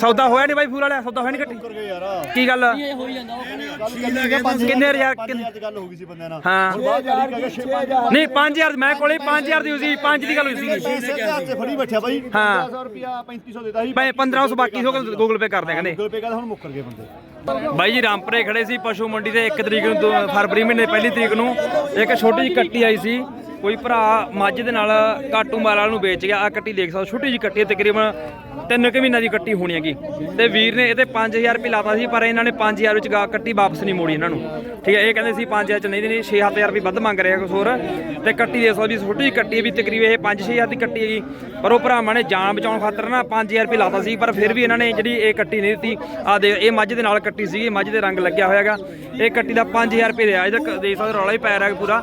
ਸੌਦਾ ਹੋਇਆ ਨਹੀਂ ਬਾਈ ਫੂਲ ਵਾਲਿਆ ਸੌਦਾ ਹੋਇਆ ਨਹੀਂ ਕੱਟੀ ਕਰ ਗਏ ਯਾਰ। ਕੀ ਗੱਲ? ਕਿੰਨੇ ਯਾਰ ਕਿੰਨੇ? ਅੱਜ ਗੱਲ ਹੋ ਗਈ ਸੀ ਬੰਦਿਆਂ ਨਾਲ। ਹਾਂ। ਹੁਣ ਬਾਅਦ ਜਾਰੀ ਕਹਿ ਗਿਆ 6000 ਨਹੀਂ 5000 ਮੈਂ ਕੋਲੇ 5000 ਦੀ ਹੋਈ ਸੀ 5 ਦੀ ਗੱਲ ਹੋਈ ਸੀ ਹਜ਼ਾਰ ਤੇ ਫੜੀ ਬੈਠਿਆ ਬਾਈ। ਹਾਂ। 10000 ਰੁਪਿਆ 3500 ਦੇਦਾ ਸੀ ਭਾਈ 1500 ਬਾਕੀ ਹੋ ਗਿਆ ਗੂਗਲ ਪੇ ਕਰ ਦਿਆਂ ਕਹਿੰਦੇ। ਗੂਗਲ ਪੇ ਕਹਿੰਦਾ ਹੁਣ ਮੁੱਕਰ ਗਏ ਬੰਦੇ। ਬਾਈ ਜੀ ਰਾਮਪੁਰੇ ਖੜੇ ਸੀ ਪਸ਼ੂ ਮੰਡੀ ਤੇ 1 ਤਰੀਕ ਨੂੰ ਫਰਵਰੀ ਮਹੀਨੇ ਪਹਿਲੀ ਤਰੀਕ ਨੂੰ ਇੱਕ ਛੋਟੀ ਜਿਹੀ ਕੱਟੀ ਆਈ ਸੀ। ਕੋਈ ਭਰਾ ਮੱਝ ਦੇ ਨਾਲ ਕਾਟੂ ਮਾਲ ਵਾਲ ਨੂੰ ਵੇਚ ਗਿਆ ਆ ਕੱਟੀ ਦੇਖ ਸਕਦੇ ਛੋਟੀ ਜਿਹੀ ਕੱਟੀ ਹੈ, ਤਕਰੀਬਨ ਤਿੰਨ ਕੁ ਮਹੀਨਾ ਦੀ ਕੱਟੀ ਹੋਣੀ ਹੈਗੀ। ਤੇ ਵੀਰ ਨੇ ਇਹਤੇ 5000 ਰੁਪਏ ਲਾਤਾ ਸੀ, ਪਰ ਇਹਨਾਂ ਨੇ 5000 ਵਿੱਚ ਗਾ ਕੱਟੀ ਵਾਪਸ ਨਹੀਂ ਮੋੜੀ ਇਹਨਾਂ ਨੂੰ। ਠੀਕ ਹੈ, ਇਹ ਕਹਿੰਦੇ ਸੀ 5000 ਚ ਨਹੀਂ ਦੇਣੀ 6-7000 ਰੁਪਏ ਵੱਧ ਮੰਗ ਰਿਹਾ ਕੁਛ ਹੋਰ ਤੇ ਕੱਟੀ ਦੇਖ ਸਕਦੇ ਵੀ ਛੋਟੀ ਜਿਹੀ ਕੱਟੀ ਹੈ ਵੀ ਤਕਰੀਬਨ ਇਹ 5-6000 ਦੀ ਕੱਟੀ ਹੈਗੀ। ਪਰ ਉਹ ਭਰਾਵਾਂ ਨੇ ਜਾਨ ਬਚਾਉਣ ਖਾਤਰ ਨਾ 5000 ਰੁਪਏ ਲਾਤਾ ਸੀ, ਪਰ ਫਿਰ ਵੀ ਇਹਨਾਂ ਨੇ ਜਿਹੜੀ ਇਹ ਕੱਟੀ ਨਹੀਂ ਦਿੱਤੀ ਆ ਦੇ ਇਹ ਮੱਝ ਦੇ ਨਾਲ ਕੱਟੀ ਸੀਗੀ, ਮੱਝ ਦੇ ਰੰਗ ਲੱਗਿਆ ਹੋਇਆਗਾ ਇਹ ਕੱਟੀ ਦਾ 5000 ਰੁਪਏ ਰਿਹਾ ਇਹਦਾ ਦੇਖ ਸਕਦੇ ਰੌਲਾ ਹੀ ਪੈ ਰਿਹਾ ਪੂਰਾ।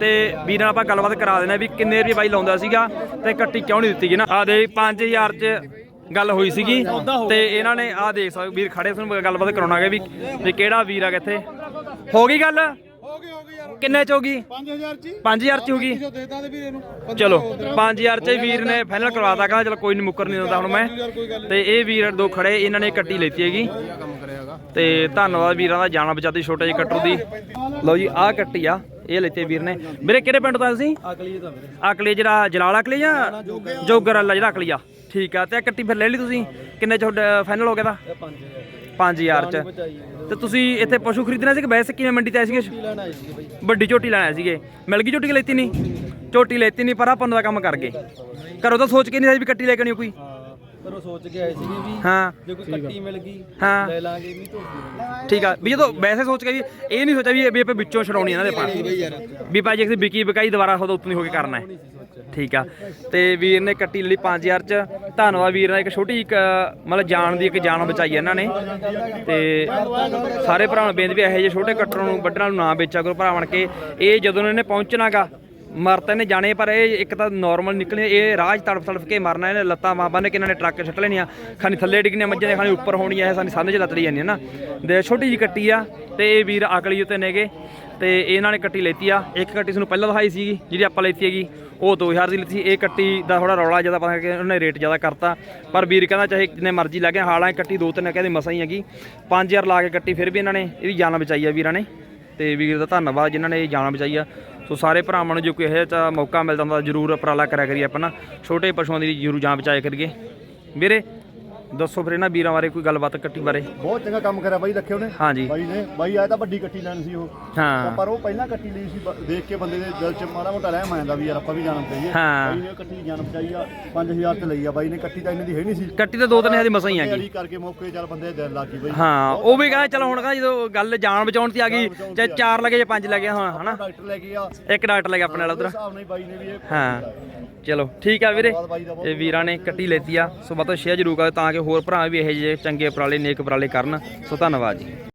ਤੇ ਵੀਰ ਨਾਲ ਆਪਾਂ ਗੱਲ ਗੱਲਬਾਤ ਕਰਾ ਦੇਣਾ ਵੀ ਕਿੰਨੇ ਰੁਪਏ ਬਾਈ ਲਾਉਂਦਾ ਸੀਗਾ ਤੇ ਕੱਟੀ ਕਿਉਂ ਨਹੀਂ ਦਿੱਤੀ ਗਈ ਨਾ। ਆ ਦੇ 5000 ਚ ਗੱਲ ਹੋਈ ਸੀਗੀ ਤੇ ਇਹਨਾਂ ਨੇ ਆ ਦੇਖ ਸਕਦੇ ਵੀਰ ਖੜੇ ਤੁਹਾਨੂੰ ਗੱਲਬਾਤ ਕਰਾਉਣਾਗੇ ਵੀ ਵੀ ਕਿਹੜਾ ਵੀਰ ਆ ਕਿੱਥੇ ਹੋ ਗਈ ਗੱਲ? ਕਿੰਨੇ ਚ ਹੋ ਗਈ? 5000 ਚ 5000 ਚ ਹੋ ਗਈ। ਜੋ ਦੇਦਾ ਦੇ ਵੀਰੇ ਨੂੰ ਚਲੋ 5000 ਚ। ਵੀਰ ਨੇ ਫਾਈਨਲ ਕਰਵਾਤਾ ਕਹਿੰਦਾ ਚਲੋ ਕੋਈ ਨਹੀਂ ਮੁੱਕਰ ਨਹੀਂ ਦਿੰਦਾ ਹੁਣ ਮੈਂ। ਤੇ ਇਹ ਵੀਰ ਦੋ ਖੜੇ ਇਹਨਾਂ ਨੇ ਕੱਟੀ ਲੈਤੀ ਹੈਗੀ। ਤੇ ਧੰਨਵਾਦ ਵੀਰਾਂ ਦਾ ਜਾਣਾ ਬਚਾਤੀ ਛੋਟੇ ਜਿਹੇ ਕੱਟੂ ਦੀ। ਲਓ ਜੀ ਆਹ ਕੱਟੀ ਆ। ਇਹ ਲੈਤੀ ਵੀਰ ਨੇ। ਵੀਰੇ ਕਿਹੜੇ ਪਿੰਡ ਤੋਂ ਆਏ ਤੁਸੀਂ? ਅਗਲੀ ਤਾਂ ਵੀਰੇ। ਅਕਲੀ ਜਿਹੜਾ ਜਲਾਲ ਅਕਲੀ ਜਾਂ ਜੋਗਰ ਵਾਲਾ। ਜਿਹੜਾ ਅਕਲੀ ਆ। ਠੀਕ ਆ ਤੇ ਕੱਟੀ ਫਿਰ ਲੈ ਲਈ ਤੁਸੀਂ? ਕਿੰਨੇ ਚ ਫਾਈਨਲ ਹੋ ਗਿਆ ਦਾ? 5000 ਚ। ਤੇ ਤੁਸੀਂ ਇੱਥੇ ਪਸ਼ੂ ਖਰੀਦਣਾ ਸੀ ਕਿ ਵੈਸੇ ਕਿਵੇਂ ਮੰਡੀ ਤੇ ਆਏ ਸੀਗੇ? ਸੀ ਵੱਡੀ ਝੋਟੀ ਲੈਣ ਸੀਗੇ। ਮਿਲ ਗਈ ਝੋਟੀ ਲੈਤੀ ਨਹੀਂ? ਝੋਟੀ ਲੈਤੀ ਨਹੀਂ ਪਰ ਆਪਾਂ ਨੂੰ ਦਾ ਕੰਮ ਕਰ ਗਏ। ਘਰੋਂ ਤਾਂ ਸੋਚ ਕੇ ਨਹੀਂ ਆਏ ਵੀ ਕੱਟੀ ਲੈ ਕੇ ਨਹੀਂ ਕੋਈ। ਹਾਂ ਪਰ ਉਹ ਸੋਚ ਕੇ ਆਏ ਸੀਗੇ ਵੀ ਹਾਂ। ਜੇ ਕੋਈ ਕੱਟੀ ਮਿਲ ਗਈ ਹਾਂ। ਲੈ ਲਾਂਗੇ ਨਹੀਂ ਧੋਖੀ ਠੀਕ ਆ। ਵੀ ਜਦੋਂ ਵੈਸੇ ਸੋਚ ਕੇ ਵੀ ਇਹ ਨਹੀਂ ਸੋਚਿਆ ਵੀ ਇਹ ਵੀ ਆਪਾਂ ਵਿੱਚੋਂ ਛਡਾਉਣੀ ਇਹਨਾਂ ਦੇ ਪਾਸ ਵੀ ਭਾਈ ਜੇ ਕਿਸੇ ਵਿਕੀ ਵਿਕਾਈ ਦੁਬਾਰਾ ਉਹਦਾ ਉੱਤੋਂ ਹੀ ਹੋ ਕੇ ਕਰਨਾ ਹੈ। ਠੀਕ ਆ। ਤੇ ਵੀਰ ਨੇ ਕੱਟੀ ਲਈ 5000 ਚ। ਧੰਨਵਾਦ ਵੀਰ ਨੇ ਇੱਕ ਛੋਟੀ ਜਿਹੀ ਇੱਕ ਮਤਲਬ ਜਾਨ ਦੀ ਇੱਕ ਜਾਨ ਬਚਾਈ ਇਹਨਾਂ ਨੇ। ਤੇ ਸਾਰੇ ਭਰਾਵਾਂ ਨੂੰ ਬੇਨਤੀ ਵੀ ਇਹੋ ਜਿਹੇ ਛੋਟੇ ਕੱਟਰਾਂ ਨੂੰ ਵੱਢਣ ਨੂੰ ਨਾ ਵੇਚਿਆ ਕਰੋ ਭਰਾ ਬਣ ਕੇ ਇਹ ਜਦੋਂ ਇਹਨੇ ਪਹੁੰਚਣਾਗਾ ਮਰ ਨੇ ਜਾਣੇ, ਪਰ ਇਹ ਇੱਕ ਤਾਂ ਨਾਰਮਲ ਨਿਕਲੇ, ਇਹ ਰਾਜ ਤੜਫ ਤੜਫ ਕੇ ਮਰਨਾ, ਇਹਨੇ ਲੱਤਾਂ ਮਾਂ ਬੰਨ ਕੇ ਇਹਨਾਂ ਨੇ ਟਰੱਕ ਛੱਟ ਲੈਣੀਆਂ ਖਾਣੀ ਥੱਲੇ ਡਿੱਗਣੀਆਂ ਮੱਝਾਂ ਨੇ ਖਾਣੀ ਉੱਪਰ ਹੋਣੀਆਂ, ਇਹ ਸਾਨੂੰ ਸੰਨ ਚ ਲੱਤੜੀ ਹੈ ਨਾ। ਦੇ ਛੋਟੀ ਜੀ ਕੱਟੀ ਆ, ਤੇ ਇਹ ਵੀਰ ਅਕਲੀ ਉੱਤੇ ਨੇਗੇ ਤੇ ਇਹਨਾਂ ਨੇ ਕੱਟੀ ਲੈਤੀ ਆ। ਇੱਕ ਕੱਟੀ ਸਾਨੂੰ ਪਹਿਲਾਂ ਦਿਖਾਈ ਸੀਗੀ, ਜਿਹੜੀ ਆਪਾਂ ਲੈਤੀ ਹੈਗੀ, ਉਹ 2000 ਦੀ ਲਿੱਤੀ ਸੀ। ਇਹ ਕੱਟੀ ਦਾ ਥੋੜਾ ਰੌਲਾ ਜ਼ਿਆਦਾ ਪਤਾ ਕਿ ਉਹਨੇ ਰੇਟ ਜ਼ਿਆਦਾ ਕਰਤਾ। ਪਰ ਵੀਰ ਕਹਿੰਦਾ ਚਾਹੇ ਜਿੰਨੇ ਮਰਜ਼ੀ ਲੱਗੇ ਹਾਲਾਂ ਕੱਟੀ ਦੋ ਤਿੰਨ ਕਹਿੰਦੇ ਮਸਾਂ ਹੀ ਹੈਗੀ। 5000 ਲਾ ਕੇ ਕੱਟੀ, ਫਿਰ ਵੀ ਇਹਨਾਂ ਨੇ ਇਹਦੀ ਜਾਨ ਬਚਾਈ ਆ ਵੀਰਾਂ ਨੇ। ਤੇ ਵੀਰ ਦਾ ਧੰਨਵਾਦ ਜਿਨ੍ਹਾਂ ਨੇ ਇਹ ਜਾਨ ਬਚਾਈ ਆ। ਸੋ ਸਾਰੇ ਭਰਾਵਾਂ ਨੂੰ ਜੋ ਕੋਈ ਇਹੋ ਜਿਹਾ ਮੌਕਾ ਮਿਲਦਾ ਹੁੰਦਾ, ਜ਼ਰੂਰ ਉਪਰਾਲਾ ਕਰਿਆ ਕਰੀਏ ਆਪਾਂ ਨਾ। ਛੋਟੇ ਪਸ਼ੂਆਂ ਦੀ ਜ਼ਰੂਰ ਜਾਨ ਬਚਾਇਆ ਕਰੀਏ। ਵੀਰੇ ਦੱਸੋ ਫਿਰ ਇਹਨਾਂ ਵੀਰਾਂ ਬਾਰੇ ਕੋਈ ਗੱਲਬਾਤ ਕੱਟੀ ਬਾਰੇ? ਬਹੁਤ ਚੰਗਾ ਕੰਮ ਕਰਿਆ ਬਾਈ ਰੱਖੇ ਉਹਨੇ ਹਾਂਜੀ। ਬਾਈ ਨੇ ਬਾਈ ਆਇਆ ਤਾਂ ਵੱਡੀ ਕੱਟੀ ਲੈਣ ਸੀ ਉਹ। ਹਾਂ। ਪਰ ਉਹ ਪਹਿਲਾਂ ਕੱਟੀ ਲਈ ਸੀ ਬ- ਦੇਖ ਕੇ ਬੰਦੇ ਦੇ ਦਿਲ 'ਚ ਮਾੜਾ ਮੋਟਾ ਰਹਿਮ ਆਇਆ ਵੀ ਯਾਰ ਆਪਾਂ ਵੀ ਜਾਣਾ ਚਾਹੀਏ ਹਾਂ। ਬਾਈ ਨੇ ਕੱਟੀ ਦੀ ਜਾਨ ਬਚਾਈ ਆ 5000 ਤੇ ਲਈ ਆ। ਬਾਈ ਨੇ ਕੱਟੀ ਤਾਂ ਇਹਨਾਂ ਦੀ ਹੈ ਨਹੀਂ ਸੀ। ਕੱਟੀ ਤਾਂ ਦੋ ਤਿੰਨ ਹਜ਼ਾਰ ਦੀ ਮਸਾਂ ਹੀ ਹੈਗੀ। ਤਿਆਰੀ ਕਰਕੇ ਮੌਕੇ ਚੱਲ ਬੰਦੇ ਦੇ ਦਿਲ ਲੱਗ ਗਈ ਬਾਈ। ਹਾਂ ਉਹ ਵੀ ਕਹਿੰਦਾ ਚਲੋ ਹੁਣ ਕਹਿੰਦਾ ਜਦੋਂ ਗੱਲ ਜਾਨ ਬਚਾਉਣ ਤੇ ਆ ਗਈ ਚਾਹੇ ਚਾਰ ਲੱਗੇ ਜਾਂ ਪੰਜ ਲੱਗੇ ਹੁਣ ਹਨਾ? ਡਾਕਟਰ ਲੈ ਕੇ ਆ। ਇੱਕ ਡਾਕਟਰ ਲੱਗਾ ਆਪਣੇ ਨਾਲ ਉਧਰ। ਹਿਸਾਬ ਨਾਲ ਹੀ ਬਾਈ ਨੇ ਵੀ ਇਹ ਹਾਂ। ਚਲੋ ਠੀਕ ਆ ਵੀਰੇ। ਇਹ ਵੀਰਾਂ ਨੇ ਕੱਟੀ ਲੈਤੀ ਆ। ਸੋ ਬਤੋ ਸ਼ੇਅਰ ਜ਼ਰੂਰ ਕਰੋ ਤਾਂ ਕਿ ਹੋਰ ਭਰਾ ਵੀ ਇਹੋ ਜਿਹੇ ਚੰਗੇ ਉਪਰਾਲੇ ਨੇਕ ਉਪਰਾਲੇ ਕਰਨ। ਸੋ ਧੰਨਵਾਦ ਜੀ।